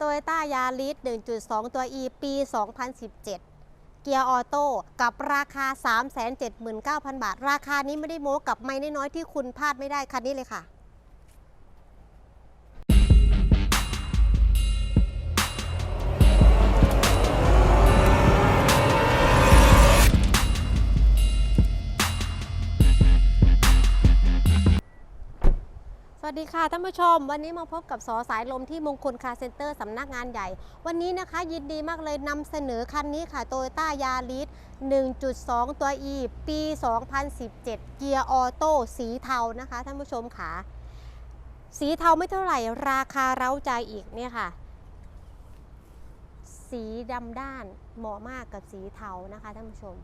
โตโยต้ายาริส1.2 ตัว E ปี 2017 เกียร์ออโต้กับราคา 379,000 บาท ราคานี้ไม่ได้โม้กับไม่น้อยๆที่คุณพลาดไม่ได้คันนี้เลยค่ะ สวัสดีค่ะท่านผู้ชม วันนี้มาพบกับสอสายลมที่มงคลคาร์เซ็นเตอร์สำนักงานใหญ่ วันนี้นะคะยินดีมากเลยนำเสนอคันนี้ค่ะโตโยต้ายาริส1.2 ตัว E ปี 2017 เกียร์ออโต้สีเทานะคะท่านผู้ชมค่ะ สีเทาไม่เท่าไหร่ราคาเร้าใจอีกเนี่ยค่ะ สีดำด้านเหมาะมากกับสีเทานะคะท่านผู้ชม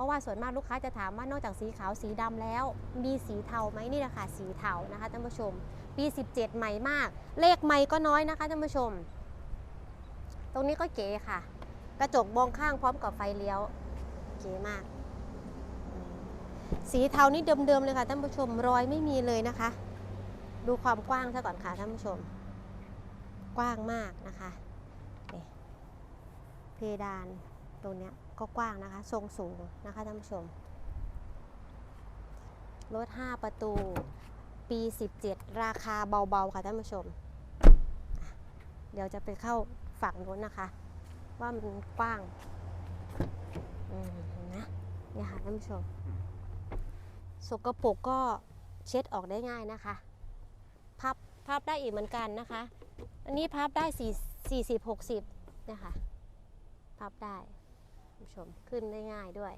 ราะว่าส่วนมากลูกค้าจะถามว่านอกจากสีขาวสีดำแล้ว มีสีเทาไหมนี่แหละค่ะสีเทานะคะท่านผู้ชม ปี 17 ใหม่มาก เลขใหม่ก็น้อยนะคะท่านผู้ชม ตรงนี้ก็เก๋ค่ะ กระจกมองข้างพร้อมกับไฟเลี้ยว เก๋มาก สีเทานี่เดิมๆเลยค่ะท่านผู้ชมรอยไม่มีเลยนะคะ ดูความกว้างซะก่อนค่ะท่านผู้ชม กว้างมากนะคะเพดานตรงเนี้ย ก็กว้างนะคะ ทรงสูงนะคะท่านผู้ชม รถ 5 ประตู ปี 17 ราคาเบาๆ ค่ะท่านผู้ชม เดี๋ยวจะไปเข้าฝั่งนู้นนะคะ ว่ามันกว้างนะเนี่ยค่ะท่านผู้ชม สกปรกก็เช็ดออกได้ง่ายนะคะ พับพับได้อีกเหมือนกันนะคะ อันนี้พับได้4 40 60นี่ยค่ะพับได้ ผู้ชมขึ้นได้ง่ายด้วย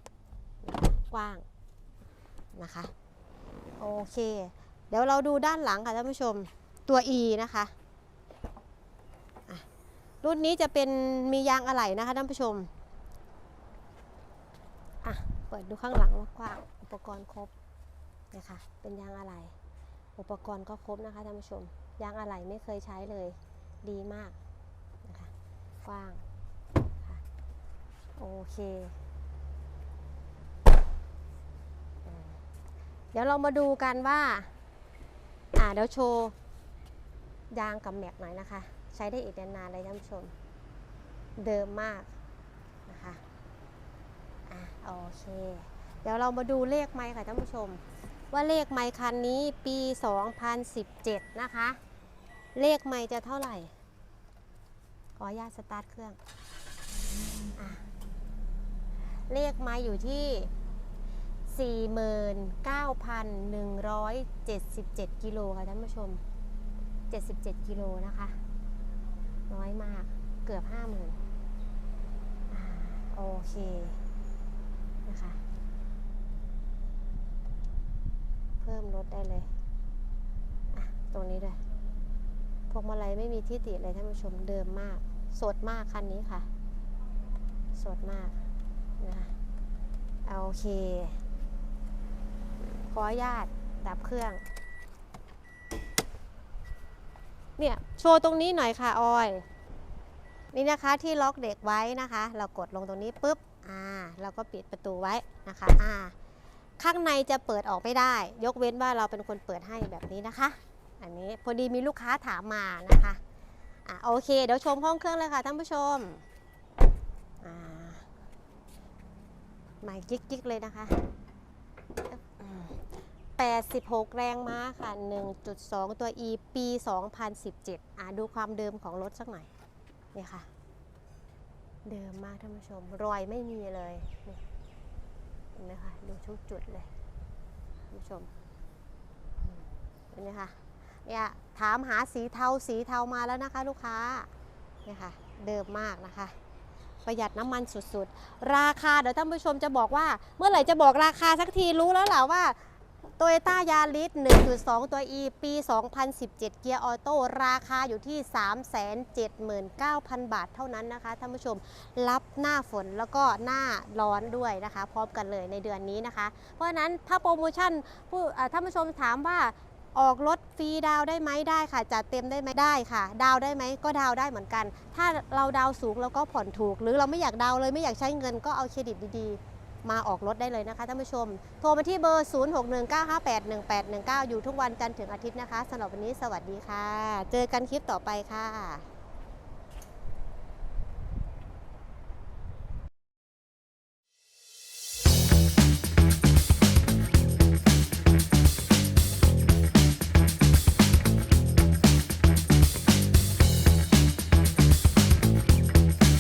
กว้างนะคะ โอเค เดี๋ยวเราดูด้านหลังค่ะท่านผู้ชมตัว E นะคะะรุ่นนี้จะเป็นมียางอะไหล่นะคะท่านผู้ชมอะเปิดดูข้างหลังกว้างอุปกรณ์ครบนะคะเป็นยางอะไหล่อุปกรณ์ก็ครบนะคะท่านผู้ชม ยางอะไหล่ไม่เคยใช้เลย ดีมากนะคะกว้าง โอเค เดี๋ยวเรามาดูกันว่า อ่าเดี๋ยวโชว์ ยางกับแม็กหน่อยนะคะ ใช้ได้อีกนานๆเลยท่านผู้ชม เดิมมากนะคะอะโอเค เดี๋ยวเรามาดูเลขไมค์ค่ะท่านผู้ชม ว่าเลขไมค์คันนี้ปี 2017 นะคะ เลขไมค์จะเท่าไหร่ ขออนุญาตสตาร์ทเครื่อง เลขมค์อยู่ที่ 49,177 กิโลค่ะท่านผู้ชม 77 กิโลนะคะ น้อยมากเกือบ 50,000อ่าโอเคนะคะ เพิ่มลดได้เลย อะ ตรงนี้ด้วยพวงมาลัยไม่มีที่ติเลยท่านผู้ชมเดิมมาก สดมากคันนี้ค่ะ สดมาก นะโอเค ขออนุญาตดับเครื่อง เนี่ย โชว์ตรงนี้หน่อยค่ะออย นี่นะคะที่ล็อกเด็กไว้นะคะ เรากดลงตรงนี้ปุ๊บ อ่า เราก็ปิดประตูไว้นะคะ อ่า ข้างในจะเปิดออกไม่ได้ ยกเว้นว่าเราเป็นคนเปิดให้แบบนี้นะคะ อันนี้พอดีมีลูกค้าถามมานะคะ อ่าโอเค เดี๋ยวชมห้องเครื่องเลยค่ะท่านผู้ชม อ่า ใหม่กิ๊กๆเลยนะคะ 86 แรงม้าค่ะ 1.2 ตัว E ปี 2017 อ่าดูความเดิมของรถสักหน่อย นี่ค่ะ เดิมมากท่านผู้ชม รอยไม่มีเลย นี่เห็นไหมคะ ดูทุกจุดเลยท่านผู้ชมอืมเห็นไหมคะเนี่ยถามหาสีเทาสีเทามาแล้วนะคะ ลูกค้าเนี่ยค่ะ เดิมมากนะคะ ประหยัดน้ำมันสุดๆ ราคาเดี๋ยวท่านผู้ชมจะบอกว่า เมื่อไหร่จะบอกราคาสักทีรู้แล้วแหละว่าโตโยต้ายาริส1.2 ตัว E ปี 2017 เกียร์ออโต้ราคาอยู่ที่ 379,000 บาทเท่านั้นนะคะท่านผู้ชมรับหน้าฝนแล้วก็หน้าร้อนด้วยนะคะ พร้อมกันเลยในเดือนนี้นะคะ เพราะฉะนั้นถ้าโปรโมชั่นผู้ท่านผู้ชมถามว่า ออกรถฟรีดาวได้ไหมได้ค่ะ จัดเต็มได้ไหมได้ค่ะ ดาวได้ไหมก็ดาวได้เหมือนกัน ถ้าเราดาวสูงเราก็ผ่อนถูก หรือเราไม่อยากดาวเลยไม่อยากใช้เงินก็เอาเครดิตดีๆ มาออกรถได้เลยนะคะท่านผู้ชม โทรมาที่เบอร์ 0619581819 อยู่ทุกวันจันทร์ถึงอาทิตย์นะคะสำหรับวันนี้สวัสดีค่ะ เจอกันคลิปต่อไปค่ะ